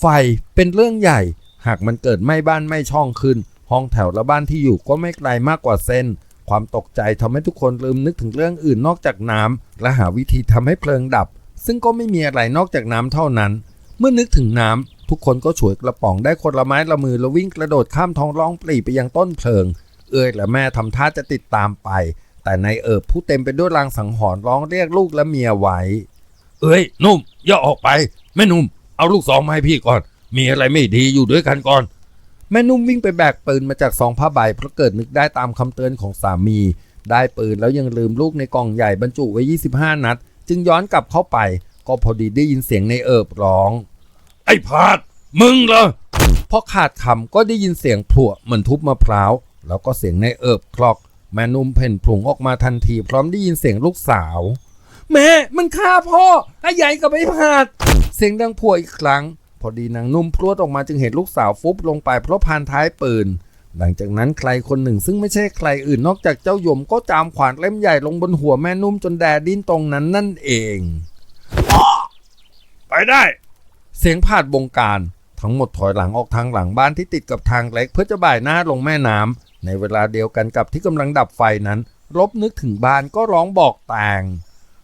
ไฟเป็นเรื่องใหญ่ หากมันเกิดไหม้บ้านไหม้ช่องขึ้น ห้องแถวและบ้านที่อยู่ก็ไม่ไกลมากกว่าเส้น ความตกใจทำให้ทุกคนลืมนึกถึงเรื่องอื่นนอกจากน้ำและหาวิธีทำให้เพลิงดับ ซึ่งก็ไม่มีอะไรนอกจากน้ำเท่านั้น เมื่อนึกถึงน้ำทุกคนก็ฉวยกระป๋องได้คนละไม้ละมือแล้ววิ่งกระโดดข้ามท้องร้องปรีไปยังต้นเพลิง เอ้ยและแม่ทำท่าจะติดตามไป แต่นายเอิบผู้เต็มไปด้วยรางสังหรณ์ร้องเรียกลูกและเมียไว้ เอ้ยนุ่ม อย่าออกไปแม่นุ่ม เอาลูกซองมาให้พี่ก่อน มีอะไรไม่ดีอยู่ด้วยกันก่อน แม่นุ่มวิ่งไปแบกปืนมาจากซองผ้าใบเพราะเกิดนึกได้ตามคำเตือนของสามี ได้ปืนแล้วยังลืมลูกในกล่องใหญ่บรรจุไว้ 25 นัด จึงย้อนกลับเข้าไป ก็พอดีได้ยินเสียงในเอิบร้อง ไอ้พาดมึงเหรอพอขาดคำก็ได้ยินเสียงพลั่วเหมือนทุบมะพร้าวแล้วก็เสียงในเอิบคลอก แม่นุ่มเพ่นผลุงออกมาทันที พร้อมได้ยินเสียงลูกสาว แม่มันฆ่าพ่อไอ้ใหญ่กับไอ้พาด เสียงดังพัวอีกครั้ง พอดีนางนุ่มพรวดออกมาจึงเห็นลูกสาวฟุบลงไปเพราะพานท้ายปืน หลังจากนั้นใครคนหนึ่งซึ่งไม่ใช่ใครอื่นนอกจากเจ้ายมก็จามขวานเล่มใหญ่ลงบนหัวแม่นุ่มจนแดดดิ้นตรงนั้นนั่นเอง ไปได้ เสียงผาดบงการ ทั้งหมดถอยหลังออกทางหลังบ้านที่ติดกับทางเล็กเพื่อจะบ่ายหน้าลงแม่น้ำในเวลาเดียวกันกับที่กำลังดับไฟนั้นรบนึกถึงบ้านก็ร้องบอกแตง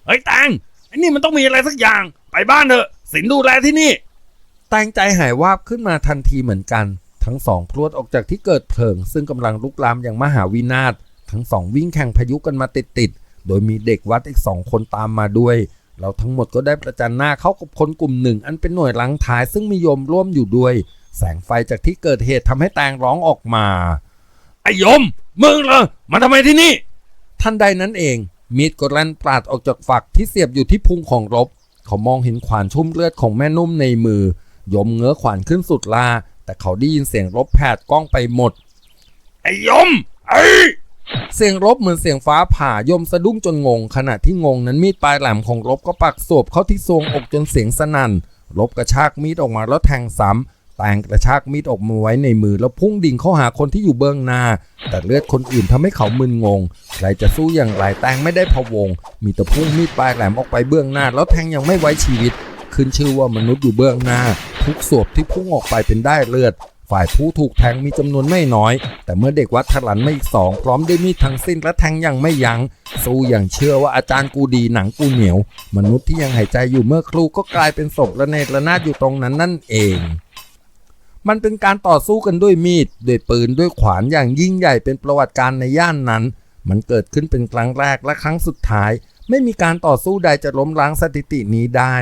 เฮ้ยแตงไอ้นี่มันต้องมีอะไรสักอย่าง ไปบ้านเถอะ สินดูแลที่นี่ แตงใจหายวาบขึ้นมาทันทีเหมือนกัน ทั้งสองพรวดออกจากที่เกิดเพลิง ซึ่งกำลังลุกลามอย่างมหาวินาศ ทั้งสองวิ่งแข่งพายุกันมาติดๆ โดยมีเด็กวัดอีกสองคนตามมาด้วย เราทั้งหมดก็ได้ประจันหน้าเข้ากับคนกลุ่มหนึ่ง อันเป็นหน่วยลังท้ายซึ่งมีโยมร่วมอยู่ด้วย แสงไฟจากที่เกิดเหตุทำให้แตงร้องออกมา ไอ้ยม มึงเหรอมาทำไมที่นี่ ทันใดนั้นเอง มีดก็ลั่นปราดออกจากฝักที่เสียบอยู่ที่พุงของรบ เขามองเห็นขวานชุ่มเลือดของแม่นุ่มในมือ ยมเงื้อขวานขึ้นสุดลา แต่เขาได้ยินเสียงรบแผดกล้องไปหมด ไอ้ยม ไอ้เสียงรบเหมือนเสียงฟ้าผ่ายมสะดุ้งจนงง ขณะที่งงนั้นมีดปลายแหลมของรบก็ปักสวบเข้าที่ทรวงอกจนเสียงสนั่นรบกระชากมีดออกมาแล้วแทงซ้ำ แตงกระชากมีดออกมาไว้ในมือแล้วพุ่งดิ่งเข้าหาคนที่อยู่เบื้องหน้า แต่เลือดคนอื่นทำให้เขามึนงง ใครจะสู้อย่างไรแตงไม่ได้พะวง มีแต่พุ่งมีดปลายแหลมออกไปเบื้องหน้า แล้วแทงยังไม่ไว้ชีวิต ขึ้นชื่อว่ามนุษย์อยู่เบื้องหน้า ทุกศพที่พุ่งออกไปเป็นได้เลือด ฝ่ายผู้ถูกแทงมีจำนวนไม่น้อย แต่เมื่อเด็กวัดถลันไมาอีกสองพร้อมด้วยมีดทั้งสิ้นและแทงยังไม่ยัง้งสู้อย่างเชื่อว่าอาจารย์กูดีหนังกูเหนียว มนุษย์ที่ยังหายใจอยู่เมื่อครูก็กลายเป็นศพระเนระนาดอยู่ตรงนั้นนั่นเอง มันเป็นการต่อสู้กันด้วยมีดด้วยปืนด้วยขวานอย่างยิ่งใหญ่เป็นประวัติการในย่านนั้น มันเกิดขึ้นเป็นครั้งแรกและครั้งสุดท้าย ไม่มีการต่อสู้ใดจะล้มล้างสถิตินี้ได้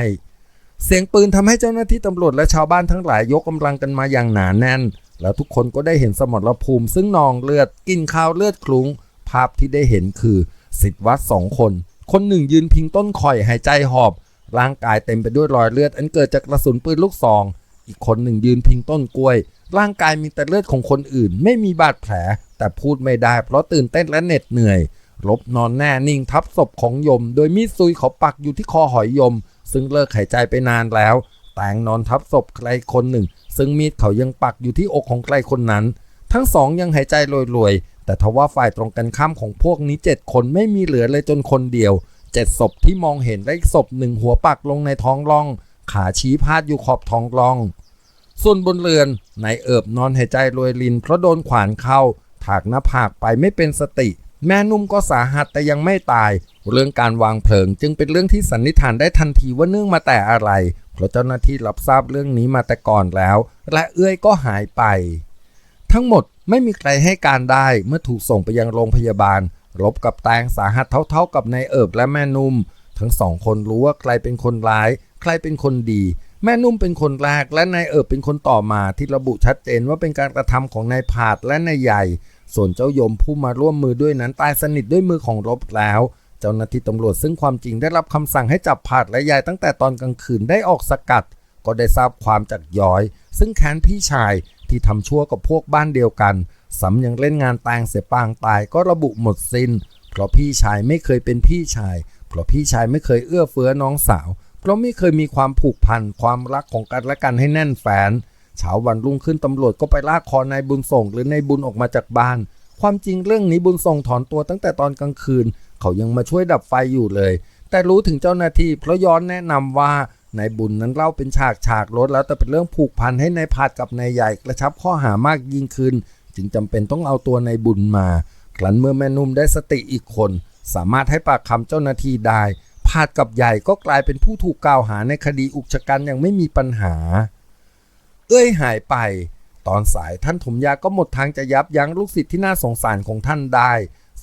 เสียงปืนทำให้เจ้าหน้าที่ตำรวจและชาวบ้านทั้งหลายยกกำลังกันมาอย่างหนาแน่น แล้วทุกคนก็ได้เห็นสมรภูมิ ซึ่งนองเลือดกินข้าวเลือดคลุ้ง ภาพที่ได้เห็นคือสิทธิวัดสองคน คนหนึ่งยืนพิงต้นข่อยหายใจหอบ ร่างกายเต็มไปด้วยรอยเลือดอันเกิดจากกระสุนปืนลูกซอง อีกคนหนึ่งยืนพิงต้นกล้วย ร่างกายมีแต่เลือดของคนอื่น ไม่มีบาดแผล แต่พูดไม่ได้เพราะตื่นเต้นและเหน็ดเหนื่อยลบนอนแน่นิ่งทับศพของยม โดยมีดซุยเขาปักอยู่ที่คอหอยยม ซึ่งเลิกหายใจไปนานแล้ว แตงนอนทับศพใครคนหนึ่ง ซึ่งมีดเขายังปักอยู่ที่อกของใครคนนั้น ทั้งสองยังหายใจรวยๆ แต่ทว่าฝ่ายตรงกันข้ามของพวกนี้เจ็ดคนไม่มีเหลือเลยจนคนเดียวเจ็ดศพที่มองเห็นและอีกศพหนึ่งหัวปักลงในท้องร่อง ขาชี้พาดอยู่ขอบท้องร่อง ส่วนบนเรือนนายเอิบนอนหายใจรวยลินเพราะโดนขวานเข้า ถากหน้าผากไปไม่เป็นสติ แม่นุ่มก็สาหัสแต่ยังไม่ตาย เรื่องการวางเพลิงจึงเป็นเรื่องที่สันนิษฐานได้ทันทีว่าเนื่องมาแต่อะไร เพราะเจ้าหน้าที่รับทราบเรื่องนี้มาแต่ก่อนแล้ว และเอื้อยก็หายไป ทั้งหมดไม่มีใครให้การได้เมื่อถูกส่งไปยังโรงพยาบาล รบกับแตงสาหัสเท่าๆกับนายเอิบและแม่นุ่ม ทั้งสองคนรู้ว่าใครเป็นคนร้าย ใครเป็นคนดี แม่นุ่มเป็นคนแรกและนายเอิบเป็นคนต่อมาที่ระบุชัดเจนว่าเป็นการกระทำของนายผาดและนายใหญ่ ส่วนเจ้ายมผู้มาร่วมมือด้วยนั้นตายสนิทด้วยมือของรบแล้ว เจ้าหน้าที่ตำรวจซึ่งความจริงได้รับคำสั่งให้จับผาดและยายตั้งแต่ตอนกลางคืนได้ออกสกัด ก็ได้ทราบความจากย้อย ซึ่งแค้นพี่ชายที่ทำชั่วกับพวกบ้านเดียวกันสำยังเล่นงานแตงเสียปางตายก็ระบุหมดสิน้น เพราะพี่ชายไม่เคยเป็นพี่ชาย เพราะพี่ชายไม่เคยเอื้อเฟื้อน้องสาว เพราะไม่เคยมีความผูกพันความรักของกันและกันให้แน่นแฟนเช้าวันรุ่งขึ้นตำรวจก็ไปลากคอนายบุญส่งหรือนายบุญออกมาจากบ้าน ความจริงเรื่องนี้บุญส่งถอนตัวตั้งแต่ตอนกลางคืน เขายังมาช่วยดับไฟอยู่เลย แต่รู้ถึงเจ้าหน้าที่เพราะย้อนแนะนำว่านายบุญนั้นเล่าเป็นฉากฉากๆลดแล้วแต่เป็นเรื่องผูกพันให้นายพาดกับนายใหญ่กระชับข้อหามากยิ่งขึ้น จึงจำเป็นต้องเอาตัวนายบุญมา ครั้นเมื่อแม่นุ่มได้สติอีกคน สามารถให้ปากคำเจ้าหน้าที่ได้ พาดกับใหญ่ก็กลายเป็นผู้ถูกกล่าวหาในคดีอุกชะกันอย่างไม่มีปัญหา เอ้ยหายไป ตอนสายท่านถมยาก็หมดทางจะยับยั้งลูกศิษย์ที่น่าสงสารของท่านได้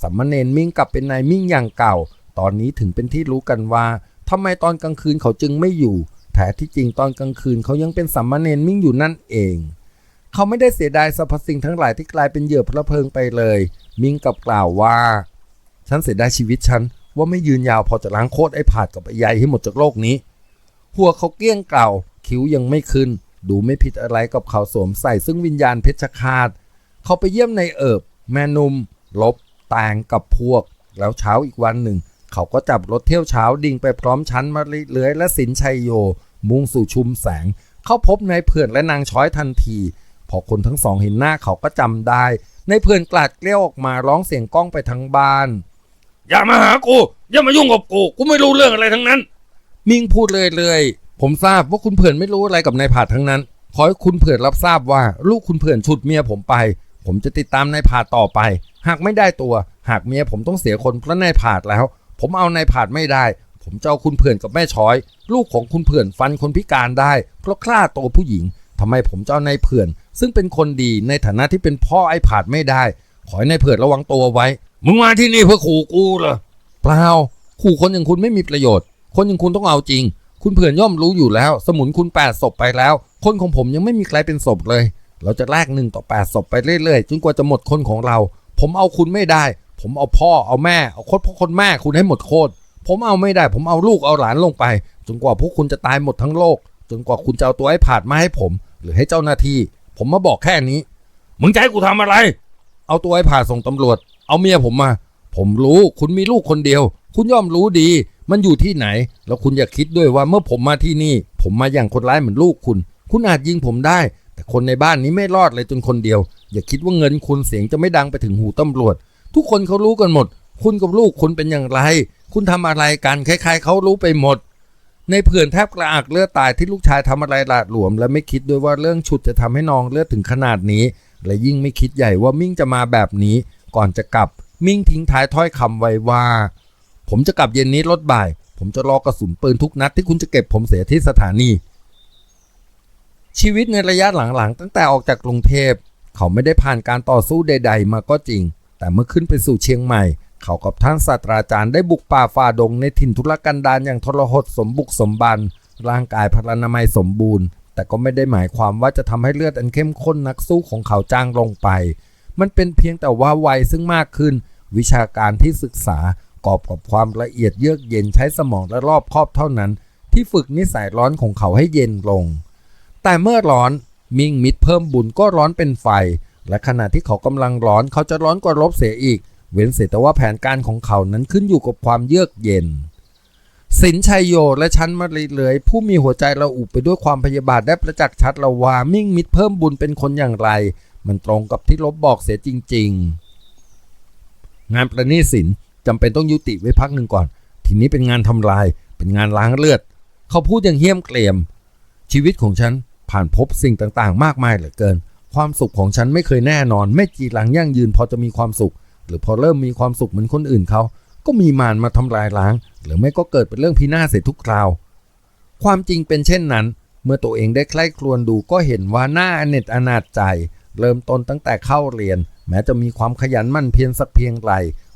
สัมมเนนมิ่งกลับเป็นนายมิ่งอย่างเก่า ตอนนี้ถึงเป็นที่รู้กันว่าทำไมตอนกลางคืนเขาจึงไม่อยู่แท้ที่จริงตอนกลางคืนเขายังเป็นสัมมเนนมิ่งอยู่นั่นเอง เขาไม่ได้เสียดายสรรพสิ่งทั้งหลายที่กลายเป็นเหยื่อพระเพลิงไปเลย มิ่งกลับกล่าวว่า ฉันเสียดายชีวิตฉัน ว่าไม่ยืนยาวพอจะล้างโคตรไอ้ผาดกับไอ้ใยให้หมดจากโลกนี้ หัวเขาเกี้ยงเก่า คิ้วยังไม่ขึ้น ดูไม่ผิดอะไรกับเขาสวมใส่ซึ่งวิญญาณเพชฌฆาต เขาไปเยี่ยมในเอิบ แม่นุ่มลบแตงกับพวก แล้วเช้าอีกวันหนึ่ง เขาก็จับรถเที่ยวเช้าดิ่งไปพร้อมชั้นมาริเลื้อยและสินชัยโย มุ่งสู่ชุมแสง เขาพบนายเพื่อนและนางช้อยทันที พอคนทั้งสองเห็นหน้าเขาก็จำได้นายเพื่อนกลาดเกลี้ยวออกมาร้องเสียงก้องไปทั้งบ้าน อย่ามาหากู อย่ามายุ่งกับกู กูไม่รู้เรื่องอะไรทั้งนั้น มิ่งพูดเลยเลย ผมทราบว่าคุณเผื่อนไม่รู้อะไรกับนายผาดทั้งนั้น ขอให้คุณเผื่อนรับทราบว่า ลูกคุณเผื่อนฉุดเมียผมไป ผมจะติดตามนายผาดต่อไป หากไม่ได้ตัว หากเมียผมต้องเสียคนเพราะนายผาดแล้ว ผมเอานายผาดไม่ได้ ผมจะเอาคุณเผื่อนกับแม่ช้อย ลูกของคุณเผื่อนฟันคนพิการได้ เพราะคลาตัวผู้หญิงทำไมผมจะเอานายเผื่อน ซึ่งเป็นคนดีในฐานะที่เป็นพ่อไอ้ผาดไม่ได้ ขอให้นายเผื่อนระวังตัวไว้ มึงมาที่นี่เพื่อขู่กูเหรอเปล่าขู่คนอย่างคุณไม่มีประโยชน์ คนอย่างคุณต้องเอาจริง คุณเผื่อนย่อมรู้อยู่แล้ว สมุนคุณแปดศพไปแล้ว คนของผมยังไม่มีใครเป็นศพเลย เราจะแลกหนึ่งต่อแปดศพไปเรื่อยๆจนกว่าจะหมดคนของเรา ผมเอาคุณไม่ได้ ผมเอาพ่อเอาแม่เอาโคตรพ่อคนแม่คุณให้หมดโคตรผมเอาไม่ได้ ผมเอาลูกเอาหลานลงไป จนกว่าพวกคุณจะตายหมดทั้งโลก จนกว่าคุณจะเอาตัวไอ้ผาดมาให้ผม หรือให้เจ้าหน้าที่ ผมมาบอกแค่นี้ มึงจะให้กูทำอะไร เอาตัวไอ้ผ่าส่งตำรวจ เอาเมียผมมา ผมรู้คุณมีลูกคนเดียว คุณย่อมรู้ดี มันอยู่ที่ไหน แล้วคุณอย่าคิดด้วยว่าเมื่อผมมาที่นี่ ผมมาอย่างคนร้ายเหมือนลูกคุณ คุณอาจยิงผมได้ แต่คนในบ้านนี้ไม่รอดเลยจนคนเดียว อย่าคิดว่าเงินคุณเสียงจะไม่ดังไปถึงหูตำรวจ ทุกคนเขารู้กันหมด คุณกับลูกคุณเป็นอย่างไร คุณทำอะไรกันใครๆเขารู้ไปหมด ในเผื่อนแทบกระอักเลือดตายที่ลูกชายทำอะไรหลาดหลวม และไม่คิดด้วยว่าเรื่องฉุดจะทำให้น้องเลือดถึงขนาดนี้ และยิ่งไม่คิดใหญ่ว่ามิ่งจะมาแบบนี้ ก่อนจะกลับ มิ่งทิ้งท้ายถ้อยคำไว้ว่า ผมจะกลับเย็นนี้รถบ่าย ผมจะรอกระสุนปืนทุกนัดที่คุณจะเก็บผมเสียที่สถานี ชีวิตในระยะหลังๆ ตั้งแต่ออกจากกรุงเทพ เขาไม่ได้ผ่านการต่อสู้ใด ๆ มาก็จริง แต่เมื่อขึ้นไปสู่เชียงใหม่ เขากับท่านศาสตราจารย์ได้บุกป่าฝ่าดงในถิ่นทุรกันดารอย่างทรหดสมบุกสมบัน ร่างกายพลานามัยสมบูรณ์แต่ก็ไม่ได้หมายความว่าจะทำให้เลือดอันเข้มข้นนักสู้ของเขาจางลงไป มันเป็นเพียงแต่ว่าวัยซึ่งมากขึ้น วิชาการที่ศึกษากอบกับความละเอียดเยือกเย็นใช้สมองและรอบคอบเท่านั้น ที่ฝึกนิสัยร้อนของเขาให้เย็นลง แต่เมื่อร้อนมิ่งมิดเพิ่มบุญก็ร้อนเป็นไฟ และขณะที่เขากำลังร้อนเขาจะร้อนกว่าลบเสียอีก เว้นเสียแต่ว่าแผนการของเขานั้นขึ้นอยู่กับความเยือกเย็นสินชัยโยและชั้นมารีเหลยผู้มีหัวใจระอุไปด้วยความพยาบาทได้ประจักษ์ชัดแล้วว่ามิ่งมิดเพิ่มบุญเป็นคนอย่างไร มันตรงกับที่ลบบอกเสียจริง ๆ งานประณีตสินจำเป็นต้องยุติไว้พักหนึ่งก่อน ทีนี้เป็นงานทำลาย เป็นงานล้างเลือด เขาพูดอย่างเหี้ยมเกรียม ชีวิตของฉันผ่านพบสิ่งต่างๆ มากมายเหลือเกิน ความสุขของฉันไม่เคยแน่นอน ไม่จีหลังยั่งยืนพอจะมีความสุข หรือพอเริ่มมีความสุขเหมือนคนอื่นเขาก็มีมารมาทำลายล้าง หรือไม่ก็เกิดเป็นเรื่องพินาศเสียทุกคราว ความจริงเป็นเช่นนั้น เมื่อตัวเองได้ใคร่ครวญดูก็เห็นว่าหน้าอเนจอนาจใจ เริ่มต้นตั้งแต่เข้าเรียน แม้จะมีความขยันมั่นเพียรสักเพียงไร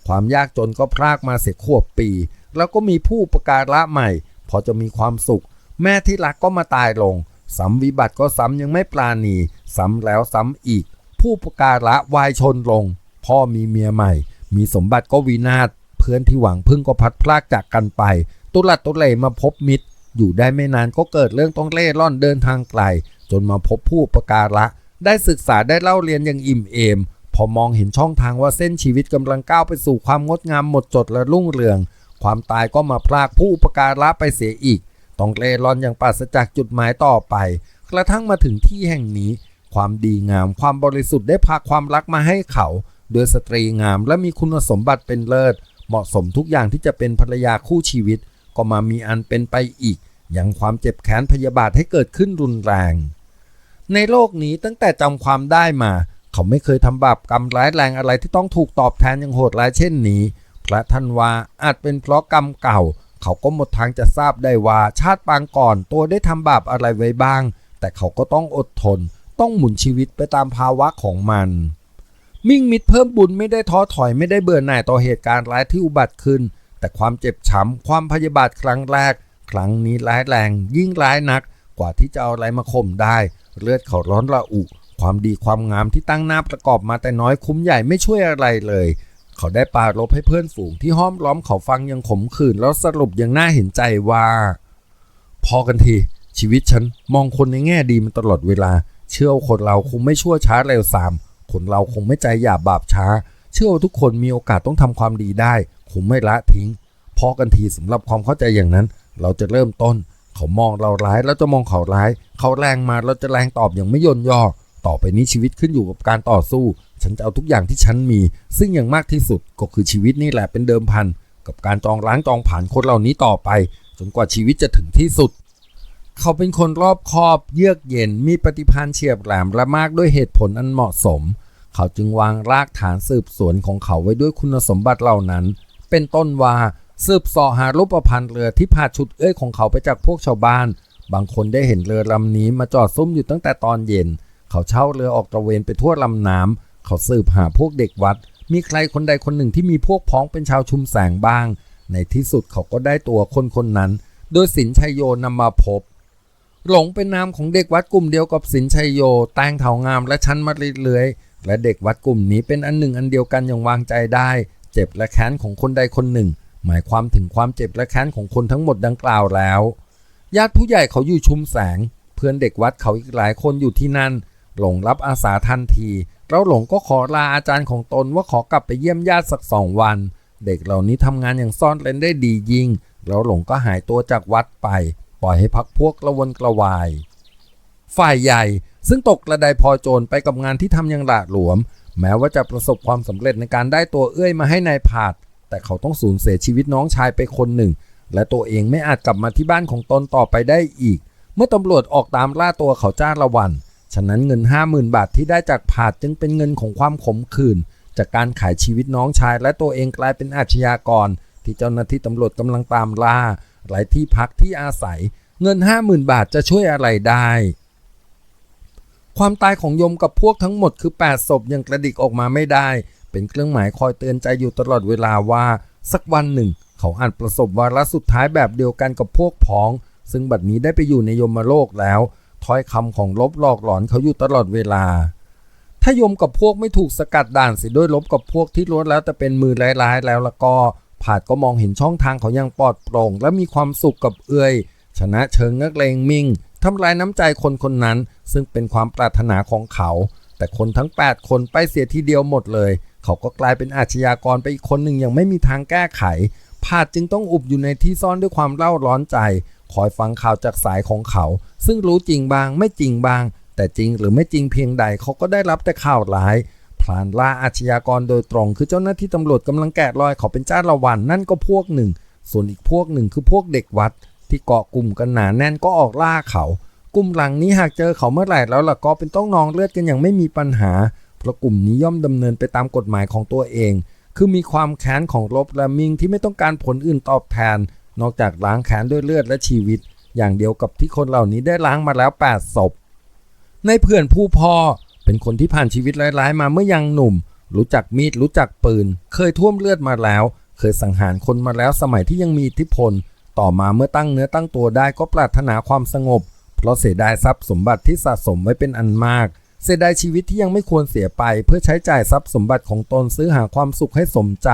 ความยากจนก็พรากมาเสียขวบปี แล้วก็มีผู้ประการะใหม่ พอจะมีความสุข แม่ที่รักก็มาตายลงซ้ำวิบัติก็ซ้ำยังไม่ปราณี ซ้ำแล้วซ้ำอีก ผู้ประการะวายชนลง พ่อมีเมียใหม่ มีสมบัติก็วินาศเพื่อนที่หวังพึ่งก็พัดพลากจากกันไป ตุลัดตุเลมาพบมิตร อยู่ได้ไม่นานก็เกิดเรื่องต้องเล่ร่อนเดินทางไกล จนมาพบผู้ประการะ ได้ศึกษาได้เล่าเรียนอย่างอิ่มเอม พอมองเห็นช่องทางว่าเส้นชีวิตกำลังก้าวไปสู่ความงดงามหมดจดและรุ่งเรือง ความตายก็มาพรากผู้อุปการะไปเสียอีก ต้องเล่ร่อนอย่างปราศจากจุดหมายต่อไป กระทั่งมาถึงที่แห่งนี้ ความดีงามความบริสุทธิ์ได้พาความรักมาให้เขา โดยสตรีงามและมีคุณสมบัติเป็นเลิศ เหมาะสมทุกอย่างที่จะเป็นภรรยาคู่ชีวิต ก็มามีอันเป็นไปอีกอยังความเจ็บแค้นพยาบาทให้เกิดขึ้นรุนแรง ในโลกนี้ตั้งแต่จำความได้มา เขาไม่เคยทำบาปกรรมร้ายแรงอะไรที่ต้องถูกตอบแทนอย่างโหดร้ายเช่นนี้ พระท่านวาอาจเป็นเพราะกรรมเก่า เขาก็หมดทางจะทราบได้ว่าชาติปางก่อนตัวได้ทำบาปอะไรไว้บ้าง แต่เขาก็ต้องอดทน ต้องหมุนชีวิตไปตามภาวะของมัน มิ่งมิดเพิ่มบุญไม่ได้ท้อถอยไม่ได้เบื่อหน่ายต่อเหตุการณ์ร้ายที่อุบัติขึ้น แต่ความเจ็บช้ำความพยาบาทครั้งแรก ครั้งนี้ร้ายแรง ยิ่งร้ายนักกว่าที่จะเอาอะไรมาข่มได้ เลือดเขาร้อนระอุ ความดีความงามที่ตั้งหน้าประกอบมาแต่น้อยคุ้มใหญ่ไม่ช่วยอะไรเลย เขาได้ปารบให้เพื่อนฝูงที่ห้อมล้อมเขาฟังยังขมขื่นแล้วสรุปย่างน่าเห็นใจว่า พอกันทีชีวิตฉันมองคนในแง่ดีมันตลอดเวลา เชื่อคนเราคงไม่ชั่วช้าเร็วสามคนเราคงไม่ใจหยาบบาปช้า เชื่อทุกคนมีโอกาสต้องทำความดีได้คงไม่ละทิ้ง พอกันทีสำหรับความเข้าใจอย่างนั้น เราจะเริ่มต้น เขามองเราร้ายแล้วจะมองเขาร้าย เขาแรงมาเราจะแรงตอบอย่างไม่ย่นย่อ ต่อไปนี้ชีวิตขึ้นอยู่กับการต่อสู้ ฉันจะเอาทุกอย่างที่ฉันมี ซึ่งอย่างมากที่สุดก็คือชีวิตนี่แหละเป็นเดิมพัน กับการจองล้างจองผ่านคนเหล่านี้ต่อไป จนกว่าชีวิตจะถึงที่สุด เขาเป็นคนรอบคอบ เยือกเย็นมีปฏิภาณเฉียบแหลมและมากด้วยเหตุผลอันเหมาะสม เขาจึงวางรากฐานสืบสวนของเขาไว้ด้วยคุณสมบัติเหล่านั้น เป็นต้นว่า สืบสอหารูปพันธ์เรือที่พาชุดเอ้ยของเขาไปจากพวกชาวบ้าน บางคนได้เห็นเรือลำนี้มาจอดซุ่มอยู่ตั้งแต่ตอนเย็น เขาเช่าเรือออกตระเวนไปทั่วลำน้ำเขาสืบหาพวกเด็กวัด มีใครคนใดคนหนึ่งที่มีพวกพ้องเป็นชาวชุมแสงบ้าง ในที่สุดเขาก็ได้ตัวคนคนนั้น โดยสินชัยโยนำมาพบ หลงเป็นนามของเด็กวัดกลุ่มเดียวกับสินชัยโยแตงเถางามและชั้นมาริเลือยและเด็กวัดกลุ่มนี้เป็นอันหนึ่งอันเดียวกันอย่างวางใจได้ เจ็บและแค้นของคนใดคนหนึ่ง หมายความถึงความเจ็บและแค้นของคนทั้งหมดดังกล่าวแล้ว ญาติผู้ใหญ่เขาอยู่ชุมแสง เพื่อนเด็กวัดเขาอีกหลายคนอยู่ที่นั่น หลงรับอาสาทันทีแล้วหลงก็ขอลาอาจารย์ของตนว่าขอกลับไปเยี่ยมญาติสักสองวัน เด็กเหล่านี้ทำงานอย่างซ่อนเร้นได้ดียิ่งแล้วหลงก็หายตัวจากวัดไป ปล่อยให้พักพวกกระวนกระวาย ฝ่ายใหญ่ซึ่งตกกระไดพลอยโจรไปกับงานที่ทำอย่างหลาดหลวม แม้ว่าจะประสบความสำเร็จในการได้ตัวเอื้อยมาให้ในายผาด แต่เขาต้องสูญเสียชีวิตน้องชายไปคนหนึ่ง และตัวเองไม่อาจกลับมาที่บ้านของตนต่อไปได้อีก เมื่อตำรวจออกตามล่าตัวเขาจ้าละวัน ฉะนั้นเงิน 50,000 บาทที่ได้จากผาดจึงเป็นเงินของความขมขื่นจากการขายชีวิตน้องชาย และตัวเองกลายเป็นอาชญากร ที่เจ้าหน้าที่ตำรวจกำลังตามล่าหลายที่พักที่อาศัย เงิน 50,000 บาทจะช่วยอะไรได้ความตายของยมกับพวกทั้งหมดคือ 8 ศพยังกระดิกออกมาไม่ได้ เป็นเครื่องหมายคอยเตือนใจอยู่ตลอดเวลาว่า สักวันหนึ่ง เขาอาจประสบวาระสุดท้ายแบบเดียวกันกับพวกพ้อง ซึ่งบัดนี้ได้ไปอยู่ในยมโลกแล้วถ้อยคำของลบหลอกหลอนเขาอยู่ตลอดเวลา ถ้ายมกับพวกไม่ถูกสกัดด่านเสียด้วยลบกับพวกที่ล้วนแล้วแต่เป็นมือร้ายๆแล้วแล้วก็ผาดก็มองเห็นช่องทางเขาย่างปลอดโปร่ง และมีความสุขกับเอื้อย ชนะเชิงนักเลงมิ่งทำลายน้ำใจคนคนนั้น ซึ่งเป็นความปรารถนาของเขา แต่คนทั้ง 8 คนไปเสียทีเดียวหมดเลย เขาก็กลายเป็นอาชญากรไปอีกคนหนึ่งยังไม่มีทางแก้ไขผาดจึงต้องอุบอยู่ในที่ซ่อนด้วยความเล่าร้อนใจ คอยฟังข่าวจากสายของเขา ซึ่งรู้จริงบางไม่จริงบาง แต่จริงหรือไม่จริงเพียงใดเขาก็ได้รับแต่ข่าวร้ายพลานล่าอาชญากรโดยตรง คือเจ้าหน้าที่ตำรวจกำลังแกะรอยเขาเป็นจ้าละวันนั่นก็พวกหนึ่ง ส่วนอีกพวกหนึ่งคือพวกเด็กวัด ที่เกาะกลุ่มกันหนาแน่นก็ออกล่าเขา กลุ่มหลังนี้หากเจอเขาเมื่อไหร่แล้วล่ะก็เป็นต้องนองเลือดกันอย่างไม่มีปัญหา เพราะกลุ่มนี้ย่อมดำเนินไปตามกฎหมายของตัวเอง คือมีความแค้นของลบและมิงที่ไม่ต้องการผลอื่นตอบแทน นอกจากล้างแค้นด้วยเลือดและชีวิต อย่างเดียวกับที่คนเหล่านี้ได้ล้างมาแล้ว8ศพ ในเพื่อนผู้พ่อเป็นคนที่ผ่านชีวิตร้ายๆ มาเมื่อยังหนุ่ม รู้จักมีดรู้จักปืน เคยท่วมเลือดมาแล้ว เคยสังหารคนมาแล้วสมัยที่ยังมีอิทธิพล ต่อมาเมื่อตั้งเนื้อตั้งตัวได้ก็ปรารถนาความสงบ เพราะเสียดายทรัพย์สมบัติที่สะสมไว้เป็นอันมาก เสียดายชีวิตที่ยังไม่ควรเสียไป เพื่อใช้จ่ายทรัพย์สมบัติของตนซื้อหาความสุขให้สมใจ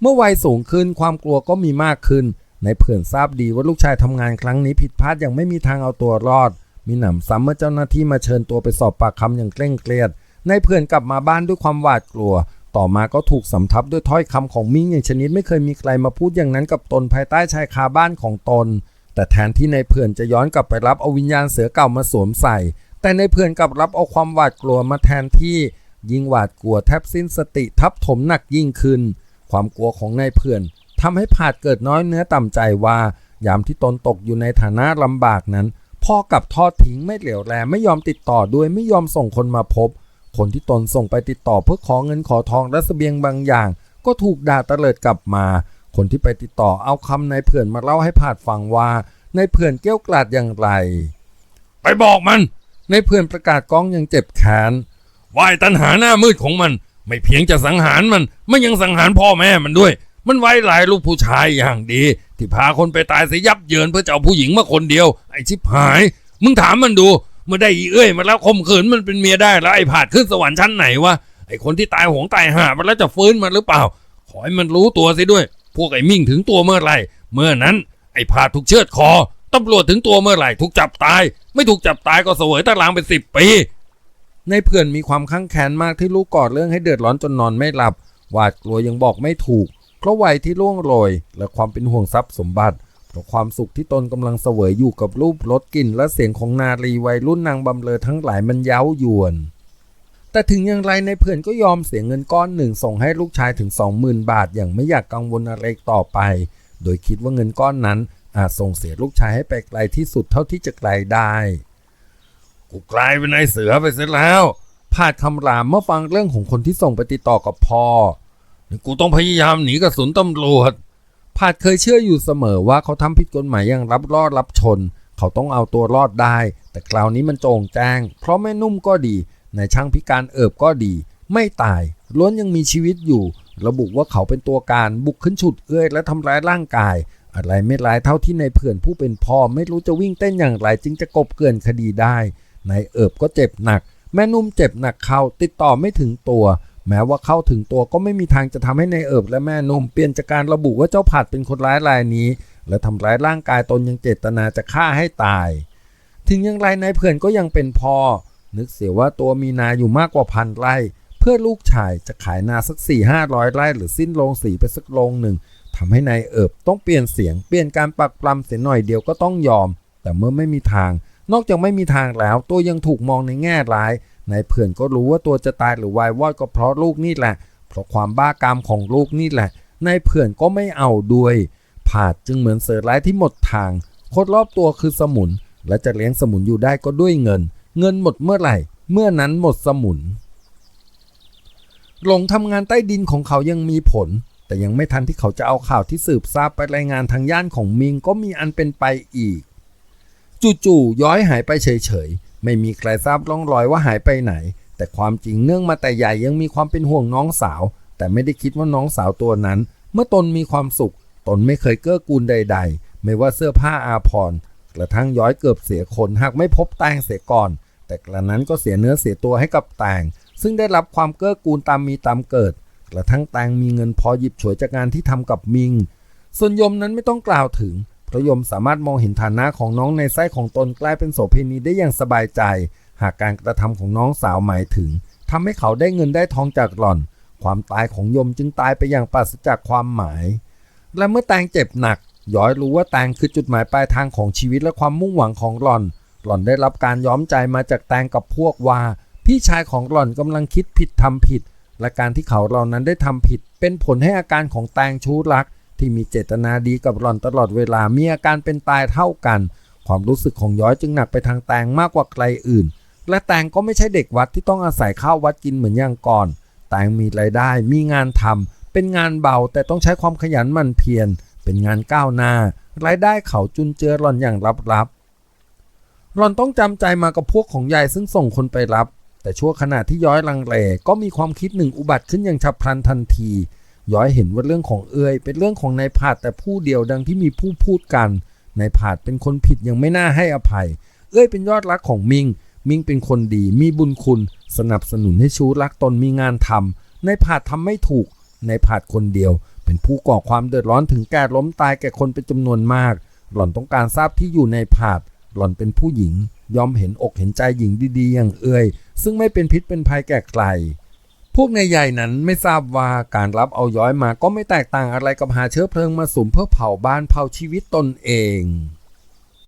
เมื่อวัยสูงขึ้นความกลัวก็มีมากขึ้น ในเพื่อนทราบดีว่าลูกชายทำงานครั้งนี้ผิดพลาดอย่างไม่มีทางเอาตัวรอด มีหนำซ้ำเมื่อเจ้าหน้าที่มาเชิญตัวไปสอบปากคำอย่างเคร่งเครียด ในเพื่อนกลับมาบ้านด้วยความหวาดกลัว ต่อมาก็ถูกสำทับด้วยถ้อยคำของมิ่งอย่างชนิดไม่เคยมีใครมาพูดอย่างนั้นกับตนภายใต้ชายคาบ้านของตน แต่แทนที่ในเพื่อนจะย้อนกลับไปรับเอาวิญญาณเสือเก่ามาสวมใส่ แต่ในเพื่อนกลับรับเอาความหวาดกลัวมาแทนที่ ยิ่งหวาดกลัวแทบสิ้นสติทับถมหนักยิ่งขึ้น ความกลัวของนายเพื่อนทำให้ผาดเกิดน้อยเนื้อต่ำใจว่ายามที่ตนตกอยู่ในฐานะลำบากนั้น พ่อกับทอดทิ้งไม่เหลียวแลไม่ยอมติดต่อด้วยไม่ยอมส่งคนมาพบ คนที่ตนส่งไปติดต่อเพื่อขอเงินขอทองและเสบียงบางอย่าง ก็ถูกด่าตะเลิดกลับมา คนที่ไปติดต่อเอาคำนายเผื่อนมาเล่าให้ผาดฟังว่านายเผื่อนเกี้ยวกลาดอย่างไร ไปบอกมัน ในเผื่อนประกาศก้องยังเจ็บแค้นวาไอ้ตันหาหน้ามืดของมัน ไม่เพียงจะสังหารมัน มันยังสังหารพ่อแม่มันด้วย มันไว้หลายลูกผู้ชายอย่างดี ที่พาคนไปตายเสียยับเยินเพื่อจะเอาผู้หญิงมาคนเดียว ไอ้ชิบหาย มึงถามมันดูเมื่อได้อีเอ้ยมาแล้วข่มขืนมันเป็นเมียได้แล้วไอ้ผาดขึ้นสวรรค์ชั้นไหนวะไอ้คนที่ตายหวงตายหามันแล้วจะฟื้นมันหรือเปล่า ขอให้มันรู้ตัวสิด้วย พวกไอ้มิ่งถึงตัวเมื่อไหร่ เมื่อนั้น ไอ้ผาดถูกเชือดคอ ตำรวจถึงตัวเมื่อไหร่ถูกจับตาย ไม่ถูกจับตายก็เสวยตารางเป็นสิบปี ในเผื่อนมีความข้างแค้นมากที่ลูกก่อเรื่องให้เดือดร้อนจนนอนไม่หลับ หวาดกลัวยังบอกไม่ถูก เพราะวัยที่ล่วงโรย และความเป็นห่วงทรัพย์สมบัติเพราะความสุขที่ตนกำลังเสวยอยู่กับรูปรสกลิ่นและเสียงของนารีวัยรุ่นนางบำเลอทั้งหลายมันเย้ายวน แต่ถึงอย่างไรในเผื่อนก็ยอมเสียเงินก้อนหนึ่งส่งให้ลูกชายถึง 20,000 บาทอย่างไม่อยากกังวลอะไรต่อไป โดยคิดว่าเงินก้อนนั้น อาจส่งเสียลูกชายให้ไปไกลที่สุดเท่าที่จะไกลได้ กูกลายเป็นไอ้เสือไปเสียแล้วพาดคำรามเมื่อฟังเรื่องของคนที่ส่งไปติดต่อกับพ่อกูต้องพยายามหนีกระสุนตำรวจพาดเคยเชื่ออยู่เสมอว่าเขาทำผิดกฎหมายอย่างรับรอดรับชน เขาต้องเอาตัวรอดได้ แต่คราวนี้มันโจงแจ้ง เพราะแม่นุ่มก็ดีนายช่างพิการเอิบก็ดี ไม่ตาย ล้วนยังมีชีวิตอยู่ ระบุว่าเขาเป็นตัวการบุกขึ้นฉุดเอื้อยและทำร้ายร่างกาย อะไรไม่ร้ายเท่าที่ในเผื่อนผู้เป็นพ่อไม่รู้จะวิ่งเต้นอย่างไร จึงจะกบเกลื่อนคดีได้นายเอิบก็เจ็บหนัก แม่นุ่มเจ็บหนักเข้าติดต่อไม่ถึงตัว แม้ว่าเข้าถึงตัวก็ไม่มีทางจะทำให้ในายเอิบและแม่นุ่มเปลี่ยนจากการระบุว่าเจ้าผัดเป็นคนร้ายรายนี้ และทำร้ายร่างกายตนยังเจตนาจะฆ่าให้ตาย ถึงอย่างไรนายเผื่อนก็ยังเป็นพ่อนึกเสียว่าตัวมีนาอยู่มากกว่าพันไร่ เพื่อลูกชายจะขายนาสักสี่ห้าร้อยไร่หรือสิ้นโรงสีไปสักโรงหนึ่ง ทำให้นายเอิบต้องเปลี่ยนเสียงเปลี่ยนการปักปลำเสียหน่อยเดียวก็ต้องยอม แต่เมื่อไม่มีทาง นอกจากไม่มีทางแล้ว ตัวยังถูกมองในแง่ร้ายนายเผื่อนก็รู้ว่าตัวจะตายหรือวายวอดก็เพราะลูกนี่แหละ เพราะความบ้ากามของลูกนี่แหละนายเผื่อนก็ไม่เอาด้วยผาดจึงเหมือนเสือร้ายที่หมดทางคนรอบตัวคือสมุน และจะเลี้ยงสมุนอยู่ได้ก็ด้วยเงิน เงินหมดเมื่อไหร่ เมื่อนั้นหมดสมุนหลงทำงานใต้ดินของเขายังมีผล แต่ยังไม่ทันที่เขาจะเอาข่าวที่สืบทราบไปรายงานทางย่านของมิงก็มีอันเป็นไปอีก จู่ๆย้อยหายไปเฉยๆ ไม่มีใครทราบร่องรอยว่าหายไปไหน แต่ความจริงเนื่องมาแต่ใหญ่ยังมีความเป็นห่วงน้องสาว แต่ไม่ได้คิดว่าน้องสาวตัวนั้น เมื่อตนมีความสุข ตนไม่เคยเกื้อกูลใด ๆ ไม่ว่าเสื้อผ้าอาภรณ์กระทั่งย้อยเกือบเสียคนหากไม่พบแตงเสียก่อน แต่กระนั้นก็เสียเนื้อเสียตัวให้กับแตงซึ่งได้รับความเกื้อกูลตามมีตามเกิด กระทั่งแตงมีเงินพอหยิบฉวยจากงานที่ทำกับมิง ส่วนยมนั้นไม่ต้องกล่าวถึงเพราะยมสามารถมองเห็นฐานะของน้องในไส้ของตนกลายเป็นโสเภณีได้อย่างสบายใจ หากการกระทำของน้องสาวหมายถึงทำให้เขาได้เงินได้ทองจากหล่อน ความตายของยมจึงตายไปอย่างปราศจากความหมาย และเมื่อแตงเจ็บหนักย้อยรู้ว่าแตงคือจุดหมายปลายทางของชีวิตและความมุ่งหวังของหล่อน หล่อนได้รับการย้อมใจมาจากแตงกับพวกว่า พี่ชายของหล่อนกำลังคิดผิดทำผิด และการที่เขาเหล่านั้นได้ทำผิด เป็นผลให้อาการของแตงชูรัก ที่มีเจตนาดีกับหล่อนตลอดเวลามีอาการเป็นตายเท่ากัน ความรู้สึกของย้อยจึงหนักไปทางแตงมากกว่าใครอื่น และแตงก็ไม่ใช่เด็กวัดที่ต้องอาศัยข้าววัดกินเหมือนอย่างก่อน แตงมีรายได้ มีงานทำเป็นงานเบาแต่ต้องใช้ความขยันหมั่นเพียรเป็นงานก้าวหน้ารายได้เขาจุนเจือหล่อนอย่างลับๆหล่อนต้องจำใจมากับพวกของยายซึ่งส่งคนไปรับ แต่ชั่วขณะที่ย้อยลังเลก็มีความคิดหนึ่งอุบัติขึ้นอย่างฉับพลันทันที ย้อยเห็นว่าเรื่องของเอื้อย เป็นเรื่องของนายผาดแต่ผู้เดียวดังที่มีผู้พูดกันนายผาดเป็นคนผิดยังไม่น่าให้อภัย เอื้อยเป็นยอดรักของมิง มิงเป็นคนดีมีบุญคุณ สนับสนุนให้ชูรักตนมีงานทำนายผาดทำไม่ถูกนายผาดคนเดียว เป็นผู้ก่อความเดือดร้อนถึงแก่ล้มตายแก่คนเป็นจำนวนมาก หล่อนต้องการทราบที่อยู่ในผาด หล่อนเป็นผู้หญิง ยอมเห็นอกเห็นใจหญิงดีๆ อย่างเอื้อยซึ่งไม่เป็นพิษเป็นภัยแก่ใครพวกนายใหญ่นั้นไม่ทราบว่าการรับเอาย้อยมาก็ไม่แตกต่างอะไรกับหาเชื้อเพลิงมาสุมเพื่อเผาบ้านเผาชีวิตตนเอง